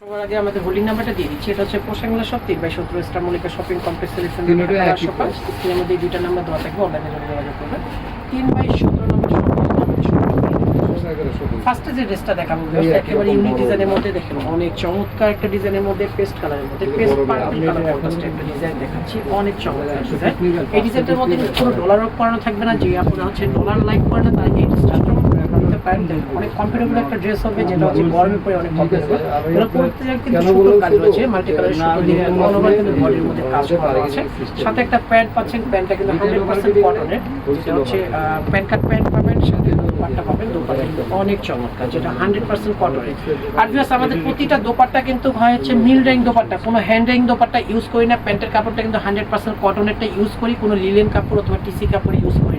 সবার আগে আমাদের হোল্ডিং নাম্বারটা দিয়ে দিচ্ছি। এটা হচ্ছে পোশাকগুলো সব তিন বাই সত্তর স্টার শপিং কমপ্লেক্স সিলেকশন একই সকাল স্ক্রিনের মধ্যে দুইটা নাম্বার দেওয়া থাকবে অনলাইনে যোগাযোগ করবেন তিন বাই সতেরো নম্বর ফার্স্টে যে ড্রেসটা দেখাবো একেবারে ইউনিক ডিজাইনের মধ্যে দেখেন অনেক চমৎকার একটা ডিজাইনের মধ্যে পেস্ট কালারের মধ্যে পেস্ট পার্পল কালার কন্ট্রাস্টে একটা ডিজাইন দেখাচ্ছি অনেক চমৎকার ডিজাইন এই ডিজাইনটার মধ্যে কোনো ডলার ওয়ার্ক করানো থাকবে না যে আপনারা হচ্ছে ডলার লাইক করে না তারা এই ড্রেসটা পারেন অনেক কিন্তু হান্ড্রেড পার্সেন্ট কটনের চমৎকার, যেটা হান্ড্রেড পার্সেন্ট কটনের আর প্রতিটা কিন্তু মিল কোনো হ্যান্ড ইউজ করি না প্যান্টের কাপড়টা কিন্তু হান্ড্রেড পার্সেন্ট ইউজ করি, কোনো লিলেন কাপড় অথবা টিসি কাপড় ইউজ করি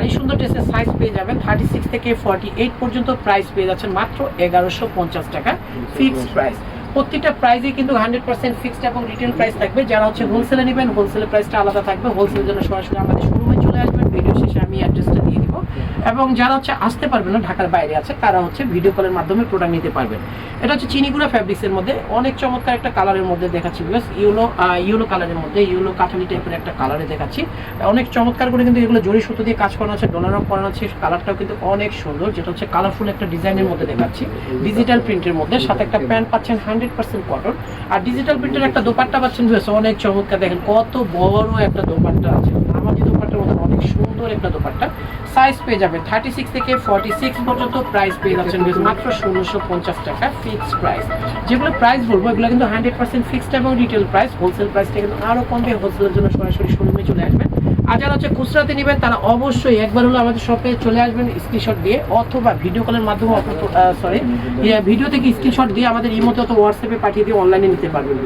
আর সুন্দর ড্রেসের সাইজ পেয়ে যাবেন থার্টি সিক্স থেকে ফর্টি এইট পর্যন্ত প্রাইস পেয়ে যাচ্ছেন মাত্র এগারোশো পঞ্চাশ টাকা ফিক্সড প্রাইস প্রত্যেকটা প্রাইসে কিন্তু হান্ড্রেড পার্সেন্ট ফিক্সড এবং রিটেল প্রাইস থাকবে। যারা হচ্ছে হোলসেলে নেবেন হোলসেলের প্রাইসটা আলাদা থাকবে। হোলসেলের জন্য সরাসরি আমাদের শোরুমে চলে আসবেন ভিডিও শেষে আমি অ্যাড্রেসটা দিয়ে দিব এবং যারা হচ্ছে আসতে পারবে না, ঢাকার বাইরে আছে, তারা হচ্ছে ভিডিও কলের মাধ্যমে প্রোডাক্ট নিতে পারবেন। এটা হচ্ছে চিনিগুড়া ফ্যাব্রিক্সের মধ্যে। অনেক চমৎকার একটা কালারের মধ্যে দেখাচ্ছি বিকজ ইউলো ইউলো কালারের মধ্যে ইউলো কাঠালি টাইপের একটা কালারে দেখাচ্ছি। অনেক চমৎকার করে কিন্তু এগুলো জরি সুতো দিয়ে কাজ করানো আছে অফ করানো আছে কালারটাও কিন্তু অনেক সুন্দর, যেটা হচ্ছে কালারফুল একটা ডিজাইনের মধ্যে দেখাচ্ছি। ডিজিটাল প্রিন্টের মধ্যে, সাথে একটা প্যান্ট পাচ্ছেন হান্ড্রেড পার্সেন্ট কটন আর ডিজিটাল প্রিন্টের একটা দোপাট্টা পাচ্ছেন অনেক চমৎকার, দেখেন কত বড় একটা দোপাট্টা আছে। আমাদের দোপাট্টার মধ্যে অনেক সুন্দর একটা দোপাট্টা। সাইজ পেয়ে যাবেন থার্টি সিক্স থেকে ফর্টি সিক্স পর্যন্ত প্রাইস পেয়ে যাচ্ছেন মাত্র ষোলোশো পঞ্চাশ টাকা ফিক্সড প্রাইস যেগুলো প্রাইস বলব, এগুলো কিন্তু হান্ড্রেড পার্সেন্ট ফিক্সড এবং রিটেল প্রাইস হোলসেল প্রাইসটা কিন্তু আরও কমবে হোলসেলের জন্য সরাসরি শোরুমে চলে আসবেন। আর যারা হচ্ছে খুচরাতে নেবেন, তারা অবশ্যই একবার হলো আমাদের শপে চলে আসবেন স্ক্রিনশট দিয়ে অথবা ভিডিও কলের মাধ্যমে সরি ভিডিও থেকে স্ক্রিনশট দিয়ে আমাদের ইমোতে অথবা হোয়াটসঅ্যাপে পাঠিয়ে দিয়ে অনলাইনে নিতে পারবেন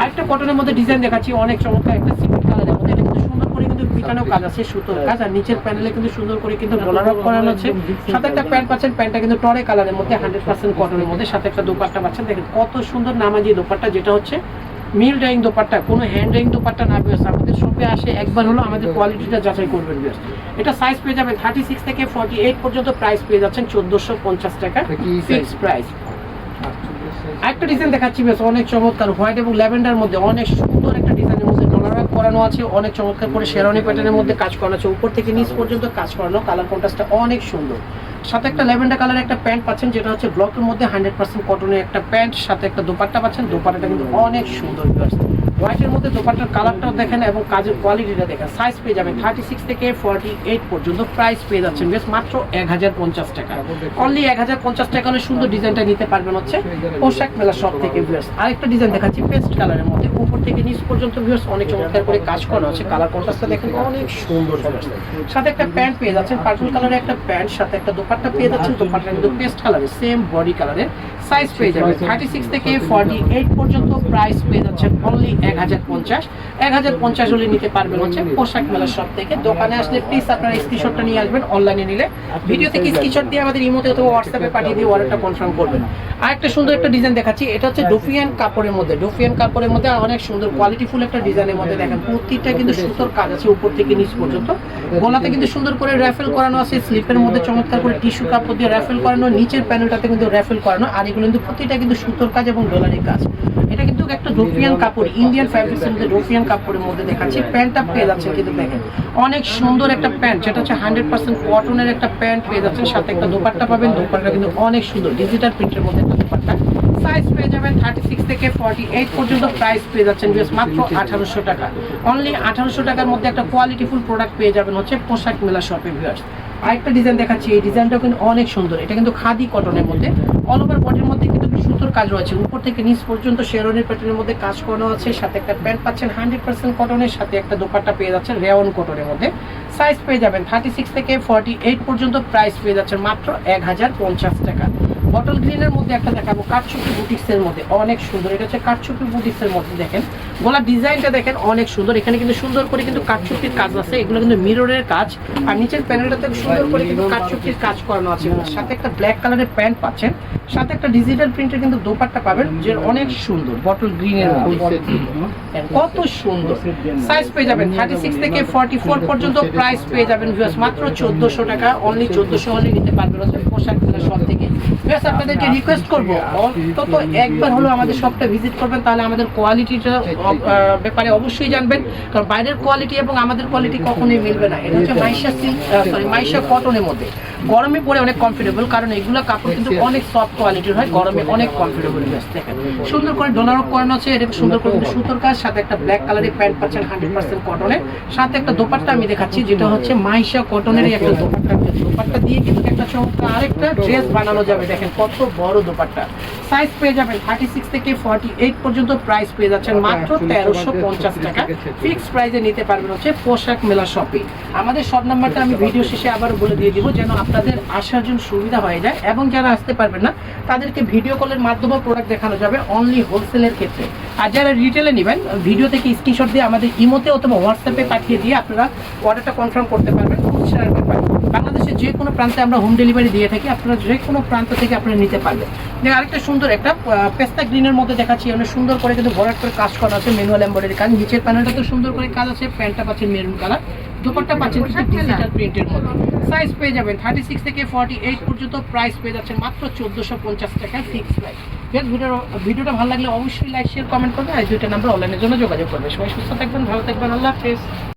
আরেকটা কটনের মধ্যে ডিজাইন দেখাচ্ছি, অনেক চমৎকার, একটা সিমেন্ট কালারের মধ্যে পিটানো কাজ আছে সুতোর কাজ আর নিচের প্যানেলে কিন্তু সুন্দর করে কিন্তু ডলার অফ করানো আছে। সাথে একটা প্যান্ট পাচ্ছেন প্যান্টটা কিন্তু টরে কালারের মধ্যে হান্ড্রেড পার্সেন্ট কটনের মধ্যে। সাথে একটা দোপাট্টা পাচ্ছেন দেখেন কত সুন্দর নামাজি দোপাট্টা যেটা হচ্ছে মিল ড্রাইং দোপাট্টা। কোনো হ্যান্ড ড্রাইং দোপাট্টা না বেশ আমাদের শপে আসে একবার হলো আমাদের কোয়ালিটিটা যাচাই করবেন বেশ এটা সাইজ পেয়ে যাবেন থার্টি সিক্স থেকে ফর্টি এইট পর্যন্ত প্রাইস পেয়ে যাচ্ছেন চোদ্দোশো পঞ্চাশ টাকা? ফিক্সড প্রাইস একটা ডিজাইন দেখাচ্ছি বেশ অনেক চমৎকার হোয়াইট এবং ল্যাভেন্ডার মধ্যে অনেক সুন্দর একটা ডিজাইনের করানো আছে, অনেক চমৎকার করে শেরানি প্যাটার্নের মধ্যে কাজ করানো আছে। উপর থেকে নিচ পর্যন্ত কাজ করানো কালার কন্ট্রাস্টটা অনেক সুন্দর। সাথে একটা ল্যাভেন্ডার কালার একটা প্যান্ট পাচ্ছেন যেটা হচ্ছে ব্লকের মধ্যে হান্ড্রেড পার্সেন্ট কটনের একটা প্যান্ট সাথে একটা দোপাট্টা পাচ্ছেন। দোপাট্টাটা কিন্তু অনেক সুন্দর হোয়াইটের মধ্যে দোপাট্টার কালারটাও দেখেন এবং কাজের কোয়ালিটিটা দেখেন। সাইজ পেয়ে যাবেন থার্টি সিক্স থেকে ফর্টি এইট পর্যন্ত প্রাইস পেয়ে যাচ্ছেন। বেশ মাত্র এক হাজার পঞ্চাশ টাকা। অনলি এক হাজার পঞ্চাশ টাকা হলে সুন্দর ডিজাইনটা নিতে পারবেন হচ্ছে পোশাক মেলা সব থেকে ভিউয়ার্স আরেকটা ডিজাইন দেখাচ্ছি পেস্ট কালারের মধ্যে। উপর থেকে নিচ পর্যন্ত ভিউয়ার্স অনেক চমৎকার করে কাজ করা আছে কালার কন্ট্রাস্টটা দেখেন অনেক সুন্দর। সাথে একটা প্যান্ট পেয়ে যাচ্ছেন পার্পল কালারের একটা প্যান্ট সাথে একটা দোপাট্টা পেয়ে যাচ্ছেন দোপাট্টা কিন্তু পেস্ট কালারের সেম বডি কালারের সাইজ পেয়ে যাবেন। থার্টি সিক্স থেকে ফর্টি এইট পর্যন্ত প্রাইস পেয়ে যাচ্ছেন অনলি এক হাজার পঞ্চাশ। এক হাজার পঞ্চাশ হলে নিতে পারবেন হচ্ছে পোশাক মেলার সব থেকে। দোকানে আসলে প্লিজ আপনারা স্ক্রিনশটটা নিয়ে আসবেন অনলাইনে নিলে। ভিডিও থেকে স্ক্রিনশট দিয়ে আমাদের ইমোতে অথবা হোয়াটসঅ্যাপে পাঠিয়ে দিয়ে অর্ডারটা কনফার্ম করবেন। আর একটা সুন্দর একটা ডিজাইন দেখাচ্ছি, এটা হচ্ছে ডোফিয়ান কাপড়ের মধ্যে। ডোফিয়ান কাপড়ের মধ্যে অনেক সুন্দর কোয়ালিটিফুল একটা ডিজাইনের মধ্যে দেখেন। প্রতিটা কিন্তু সুন্দর কাজ আছে উপর থেকে নিচ পর্যন্ত। গলাতে কিন্তু সুন্দর করে র্যাফেল করানো আছে স্লিপের মধ্যে চমৎকার করে টিস্যু কাপড় দিয়ে র্যাফেল করানো, নিচের প্যানেলটাতে কিন্তু র্যাফেল করানো, আর এগুলো কিন্তু প্রতিটা কিন্তু সুতোর কাজ এবং ডলারের কাজ। এটা কিন্তু একটা ডোফিয়ান কাপড় ইন্ডিয়ান ফ্যাব্রিক্সের মধ্যে ডোফিয়ান কাপড়ের মধ্যে দেখাচ্ছি। প্যান্টটা পেয়ে যাচ্ছে কিন্তু দেখেন, অনেক সুন্দর একটা প্যান্ট, যেটা হচ্ছে হান্ড্রেড পার্সেন্ট কটনের একটা প্যান্ট পেয়ে যাচ্ছেন। সাথে একটা দোপাট্টা পাবেন, দোপাট্টা কিন্তু অনেক সুন্দর ডিজিটাল প্রিন্টের মধ্যে একটা দোপাট্টা। সাইজ পেয়ে যাবেন থার্টি সিক্স থেকে ফর্টি এইট পর্যন্ত প্রাইস পেয়ে যাচ্ছেন বেশ মাত্র আঠারোশো টাকা। অনলি আঠারোশো টাকার মধ্যে একটা কোয়ালিটিফুল প্রোডাক্ট পেয়ে যাবেন হচ্ছে পোশাক মেলা শপে ভিউয়ার্স আরেকটা ডিজাইন দেখাচ্ছি, এই ডিজাইনটাও কিন্তু অনেক সুন্দর। এটা কিন্তু খাদি কটনের মধ্যে। অল ওভার বডির মধ্যে কিন্তু সুতোর কাজ রয়েছে। উপর থেকে নিচ পর্যন্ত শেরনের প্যাটার্নের মধ্যে কাজ করানো আছে। সাথে একটা প্যান্ট পাচ্ছেন হান্ড্রেড পার্সেন্ট কটনের সাথে একটা দোপাট্টা পেয়ে যাচ্ছেন রেওয়ান কটনের মধ্যে। সাইজ পেয়ে যাবেন থার্টি সিক্স থেকে ফর্টি এইট পর্যন্ত প্রাইস পেয়ে যাচ্ছেন মাত্র এক হাজার পঞ্চাশ টাকা। বটল গ্রিনের মধ্যে একটা দেখাবো, কাঠচুপি বুটিক্সের মধ্যে। অনেক সুন্দর। এটা হচ্ছে কাঠচুপি বুটিক্সের মধ্যে, দেখেন। গলার ডিজাইনটা দেখেন অনেক সুন্দর। এখানে কিন্তু সুন্দর করে কিন্তু কাঠচুপির কাজ আছে। এগুলো কিন্তু মিররের কাজ। আর নিচের প্যানেলটাতে সুন্দর করে কিন্তু কাঠচুপির কাজ করানো আছে। সাথে একটা ব্ল্যাক কালারের প্যান্ট পাচ্ছেন। সাথে একটা ডিজিটাল প্রিন্টের কিন্তু দোপাট্টা পাবেন যে অনেক সুন্দর। বটল গ্রিনের কত সুন্দর। সাইজ পেয়ে যাবেন থার্টি সিক্স থেকে ফর্টি ফোর পর্যন্ত প্রাইস পেয়ে যাবেন ভিউয়ার্স মাত্র চোদ্দশো টাকা। অনলি চোদ্দশো হলে নিতে পারবেন পোশাক সব থেকে। ভিউয়ার্স আপনাদেরকে রিকোয়েস্ট করব। অন্তত একবার হলো আমাদের শপটা ভিজিট করবেন, তাহলে আমাদের কোয়ালিটিটা ব্যাপারে অবশ্যই জানবেন। কারণ বাইরের কোয়ালিটি এবং আমাদের কোয়ালিটি কখনোই মিলবে না। এটা হচ্ছে মাইশা সিল্ক সরি মাইশা কটনের মধ্যে। গরমে পরে অনেক কমফোর্টেবল কারণ এগুলো কাপড় কিন্তু অনেক সফট কোয়ালিটির হয় গরমে অনেক কমফোর্টেবল দেখেন সুন্দর করে ডোনারক করানো আছে এটা সুন্দর করে সুতোর কাজ সাথে একটা ব্ল্যাক কালারের প্যান্ট পাচ্ছেন হান্ড্রেড পার্সেন্ট কটনের সাথে একটা দোপাট্টা আমি দেখাচ্ছি যেটা হচ্ছে মাইশা কটনের একটা দোপাট্টা। দোপাট্টা দিয়ে কিন্তু একটা চমৎকার আরেকটা ড্রেস বানানো যাবে দেখেন কত বড় দোপাট্টা। সাইজ পেয়ে যাবেন থার্টি সিক্স থেকে ফর্টি এইট পর্যন্ত প্রাইস পেয়ে যাচ্ছেন মাত্র তেরোশো পঞ্চাশ টাকা। ফিক্স প্রাইসে নিতে পারবেন হচ্ছে পোশাক মেলা শপিং আমাদের সব নাম্বারটা আমি ভিডিও শেষে আবার বলে দিয়ে দিব যেন আপনাদের আসার জন্য সুবিধা হয়ে যায় এবং যারা আসতে পারবেন না, তাদেরকে ভিডিও কলের মাধ্যমে প্রোডাক্ট দেখানো যাবে অনলি হোলসেলের ক্ষেত্রে। আর যারা রিটেলে নেবেন ভিডিও থেকে স্ক্রিনশট দিয়ে আমাদের ইমোতে অথবা হোয়াটসঅ্যাপে পাঠিয়ে দিয়ে আপনারা অর্ডারটা কনফার্ম করতে পারবেন ব্যাপার। বাংলাদেশের যে কোনো প্রান্তে আমরা হোম ডেলিভারি দিয়ে থাকি, আপনারা যে কোনো প্রান্ত থেকে আপনারা নিতে পারবেন। দেখেন আরেকটা সুন্দর একটা পেস্তা গ্রিনের মধ্যে দেখাচ্ছি, অনেক সুন্দর করে কিন্তু বড় করে কাজ করা আছে ম্যানুয়াল এম্বয়ডারি কাজ, নিচের প্যানেলটা তো সুন্দর করে কাজ আছে, প্যান্টটা পাচ্ছেন মেরুন কালার দুপাট্টা পাচ্ছেন কিন্তু ডিজিটাল প্রিন্টের মধ্যে। সাইজ পেয়ে যাবেন থার্টি সিক্স থেকে ফর্টি এইট পর্যন্ত প্রাইস পেয়ে যাচ্ছেন মাত্র চোদ্দোশো পঞ্চাশ টাকা ফিক্স প্রাইস ভিডিও ভিডিওটা ভালো লাগলে অবশ্যই লাইক শেয়ার কমেন্ট করবেন। আর দুইটা নাম্বার অনলাইনের জন্য যোগাযোগ করবে সবাই সুস্থ থাকবেন ভালো থাকবেন। আল্লাহ হাফেজ।